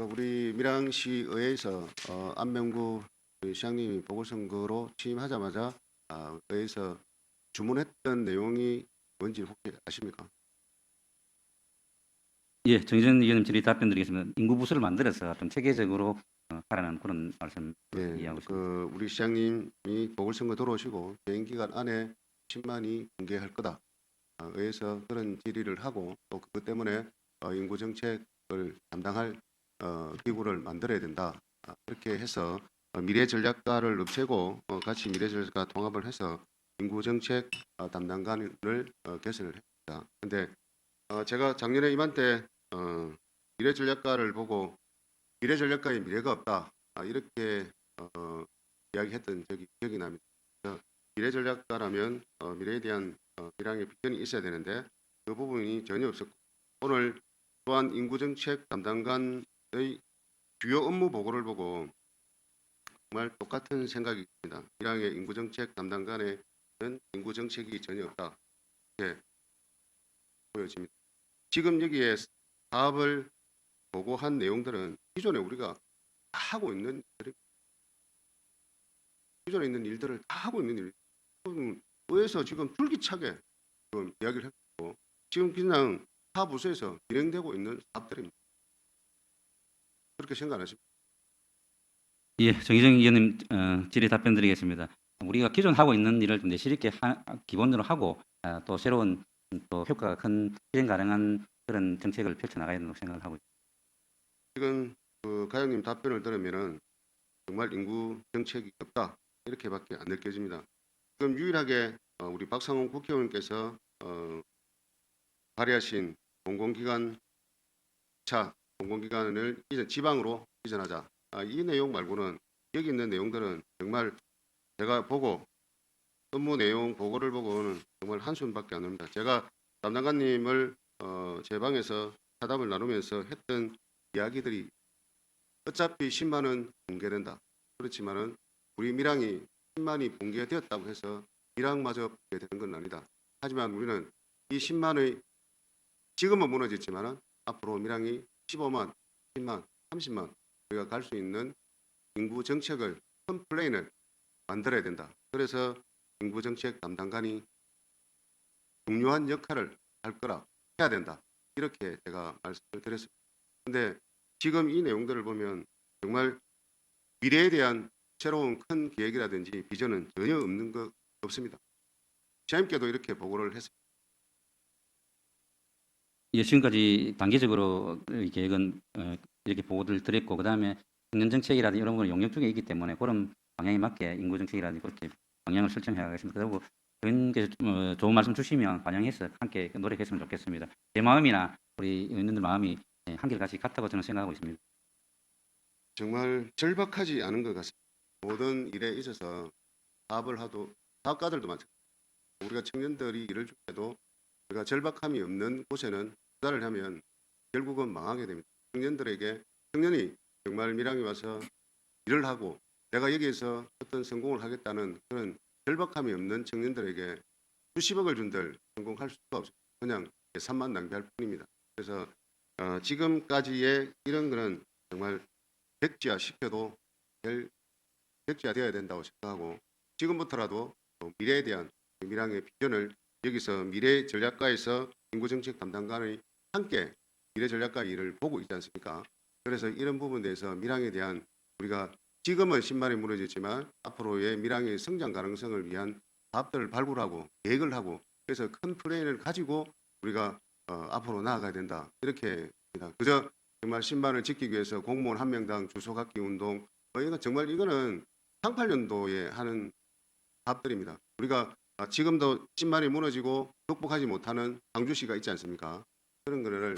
그 우리 밀양시의회에서 어, 안명구 그 시장님이 보궐선거로 취임하자마자 아, 의회에서 주문했던 내용이 뭔지 혹시 아십니까? 예, 정의전 의원님 질의 답변드리겠습니다. 인구 부서를 만들어서 좀 체계적으로 어, 하라는 그런 말씀 예, 이해하고 있습니다. 그 우리 시장님이 보궐선거 들어오시고 개인 기간 안에 10만이 공개할 거다. 아, 의회에서 그런 질의를 하고 또 그것 때문에 어, 인구 정책을 담당할 어, 기구를 만들어야 된다. 아, 그렇게 해서 어, 미래 전략가를 없애고 어, 같이 미래 전략가 통합을 해서 인구 정책 어, 담당관을 어, 개설을 했습니다. 근데 어, 제가 작년에 이맘때 어, 미래 전략가를 보고 미래 전략가에 미래가 없다. 아, 이렇게 어, 이야기했던 적이 기억이 납니다. 미래 전략가라면 어, 미래에 대한 어, 미래의 비전이 있어야 되는데 그 부분이 전혀 없었고 오늘 또한 인구 정책 담당관의 주요 업무 보고를 보고 정말 똑같은 생각이 듭니다. 미래의 인구정책 담당관에는 인구정책이 전혀 없다. 이렇게 보여집니다. 지금 여기에 사업을 보고한 내용들은 기존에 우리가 다 하고 있는 기존에 있는 일들을 다 하고 있는 일. 음, 의회에서 지금 줄기차게 지금 이야기를 했고 지금 그냥 타 부서에서 진행되고 있는 사업들입니다. 그렇게 생각하십니까? 예, 정의정 의원님 어, 질의 답변드리겠습니다. 우리가 기존 하고 있는 일을 좀 내실 있게 하, 기본으로 하고 아, 또 새로운 음, 또 효과가 큰 실행 가능한 그런 정책을 펼쳐 나가야 된다고 생각을 하고 있습니다. 지금 그 가영님 답변을 들으면은 정말 인구 정책이 없다 이렇게밖에 안 느껴집니다. 지금 유일하게 어, 우리 박상훈 국회의원께서 어, 발의하신 공공기관 차 공공기관을 이전 지방으로 이전하자 아, 이 내용 말고는 여기 있는 내용들은 정말 제가 보고 업무 내용 보고를 보고는 정말 한숨밖에 안 납니다. 제가 담당관님을 어, 제 방에서 사담을 나누면서 했던 이야기들이 어차피 10만 원 공개된다. 그렇지만은 우리 밀양이 10만이 공개되었다고 해서 밀양마저 공개되는 건 아니다. 하지만 우리는 이 10만의 지금은 무너졌지만은 앞으로 밀양이 15만, 10만, 30만 우리가 갈 수 있는 인구 정책을 큰 플레인을 만들어야 된다. 그래서 인구 정책 담당관이 중요한 역할을 할 거라 해야 된다. 이렇게 제가 말씀을 드렸습니다. 근데 지금 이 내용들을 보면 정말 미래에 대한 새로운 큰 계획이라든지 비전은 전혀 없는 것 없습니다. 시장님께도 이렇게 보고를 했습니다. 예, 지금까지 단계적으로 이 계획은 어, 이렇게 보고를 드렸고 그다음에 청년 정책이라든지 이런 거는 용역 중에 있기 때문에 그런 방향에 맞게 인구 정책이라든지 그렇게 방향을 설정해 가겠습니다. 그리고 그런게 어, 좋은 말씀 주시면 반영해서 함께 노력했으면 좋겠습니다. 제 마음이나 우리 의원님들 마음이 예, 한결같이 같다고 저는 생각하고 있습니다. 정말 절박하지 않은 것 같습니다. 모든 일에 있어서 사업을 하도 사업가들도 마찬가지. 우리가 청년들이 일을 줄 때도 우리가 절박함이 없는 곳에는 투자를 하면 결국은 망하게 됩니다. 청년들에게 청년이 정말 밀양에 와서 일을 하고 내가 여기에서 어떤 성공을 하겠다는 그런 절박함이 없는 청년들에게 수십억을 준들 성공할 수가 없습니다. 그냥 예산만 낭비할 뿐입니다. 그래서 어, 지금까지의 이런 거는 정말 백지화 시켜도 될 백지화 되어야 된다고 생각하고 지금부터라도 또 미래에 대한 밀양의 비전을 여기서 미래 전략가에서 인구정책 담당관의 함께 미래 전략가 일을 보고 있지 않습니까? 그래서 이런 부분에 대해서 밀양에 대한 우리가 지금은 10만이 무너졌지만 앞으로의 밀양의 성장 가능성을 위한 사업들을 발굴하고 계획을 하고 그래서 큰 플레인을 가지고 우리가 어, 앞으로 나아가야 된다 이렇게 합니다. 그저 정말 10만을 지키기 위해서 공무원 한 명당 주소 갖기 운동 어, 이거 정말 이거는 38년도에 하는 사업들입니다. 우리가 아, 지금도 10만이 무너지고 극복하지 못하는 광주시가 있지 않습니까? 그런 거를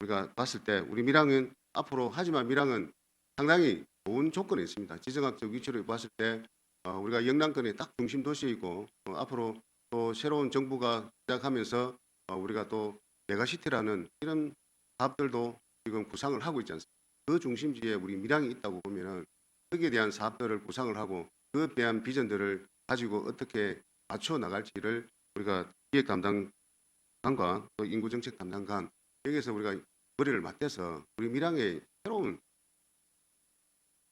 우리가 봤을 때 우리 밀양은 앞으로 하지만 밀양은 상당히 좋은 조건이 있습니다. 지정학적 위치를 봤을 때 어, 우리가 영남권의 딱 중심 도시이고 어, 앞으로 또 새로운 정부가 시작하면서 어, 우리가 또 메가시티라는 이런 사업들도 지금 구상을 하고 있지 않습니까? 그 중심지에 우리 밀양이 있다고 보면은 거기에 대한 사업들을 구상을 하고 그에 대한 비전들을 가지고 어떻게 맞춰 나갈지를 우리가 기획 담당관과 또 인구정책 담당관 여기서 우리가 머리를 맞대서 우리 밀양의 새로운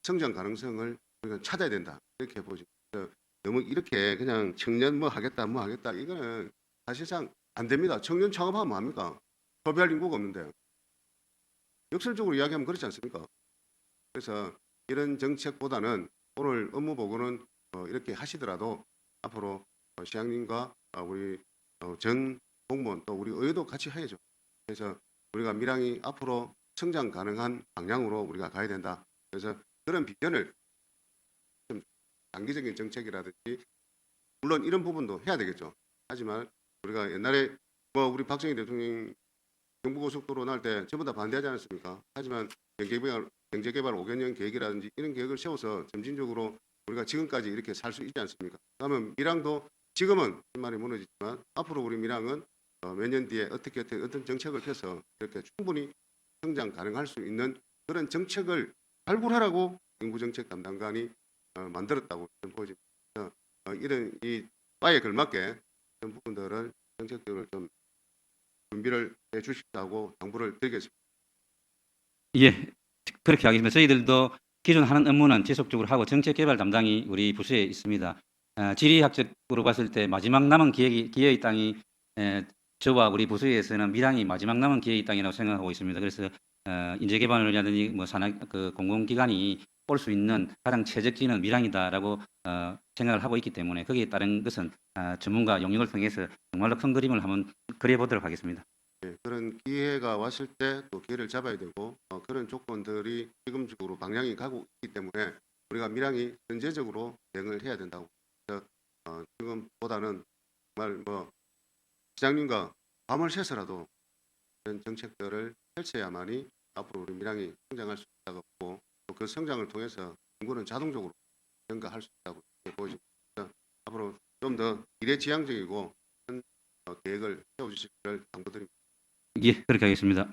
성장 가능성을 우리가 찾아야 된다 이렇게 보죠. 너무 이렇게 그냥 청년 뭐 하겠다 뭐 하겠다 이거는 사실상 안 됩니다. 청년 창업하면 뭐 합니까? 소비할 인구가 없는데 역설적으로 이야기하면 그렇지 않습니까? 그래서 이런 정책보다는 오늘 업무 보고는 어, 이렇게 하시더라도 앞으로 어, 시장님과 어, 우리 어, 전 공무원 또 우리 의회도 같이 해야죠. 그래서 우리가 밀양이 앞으로 성장 가능한 방향으로 우리가 가야 된다. 그래서 그런 비전을 좀 장기적인 정책이라든지 물론 이런 부분도 해야 되겠죠. 하지만 우리가 옛날에 뭐 우리 박정희 대통령 경부고속도로 날 때 전부 다 반대하지 않았습니까? 하지만 경제개발, 경제개발 5개년 계획이라든지 이런 계획을 세워서 점진적으로 우리가 지금까지 이렇게 살 수 있지 않습니까? 그러면 밀양도 지금은 말이 무너지지만 앞으로 우리 밀양은 어, 몇년 뒤에 어떻게 어떻게 어떤 정책을 펴서 이렇게 충분히 성장 가능할 수 있는 그런 정책을 발굴하라고 인구정책 담당관이 어, 만들었다고 보여집니다. 어, 이런 이 바에 걸맞게 이런 부분들을 정책들을 좀 준비를 해 주십사고 당부를 드리겠습니다. 예, 그렇게 하겠습니다. 저희들도 기존 하는 업무는 지속적으로 하고 정책 개발 담당이 우리 부서에 있습니다. 아, 지리학적으로 봤을 때 마지막 남은 기획이 기회의 땅이 에, 저와 우리 부서에서는 밀양이 마지막 남은 기회의 땅이라고 생각하고 있습니다. 그래서 어, 인재 개발이라든지 뭐 산학 그 공공기관이 올 수 있는 가장 최적지는 밀양이다라고 어, 생각을 하고 있기 때문에 거기에 따른 것은 아, 전문가 용역을 통해서 정말로 큰 그림을 한번 그려보도록 하겠습니다. 예, 그런 기회가 왔을 때 또 기회를 잡아야 되고 어, 그런 조건들이 지금적으로 방향이 가고 있기 때문에 우리가 밀양이 전제적으로 대응을 해야 된다고 어, 지금보다는 정말 뭐 시장님과 밤을 새서라도 이런 정책들을 펼쳐야만이 앞으로 우리 밀양이 성장할 수 있다고 보고 또 그 성장을 통해서 인구는 자동적으로 증가할 수 있다고 보여집니다. 앞으로 좀 더 미래지향적이고 큰 어, 계획을 세워주시기를 당부드립니다. 예, 그렇게 하겠습니다.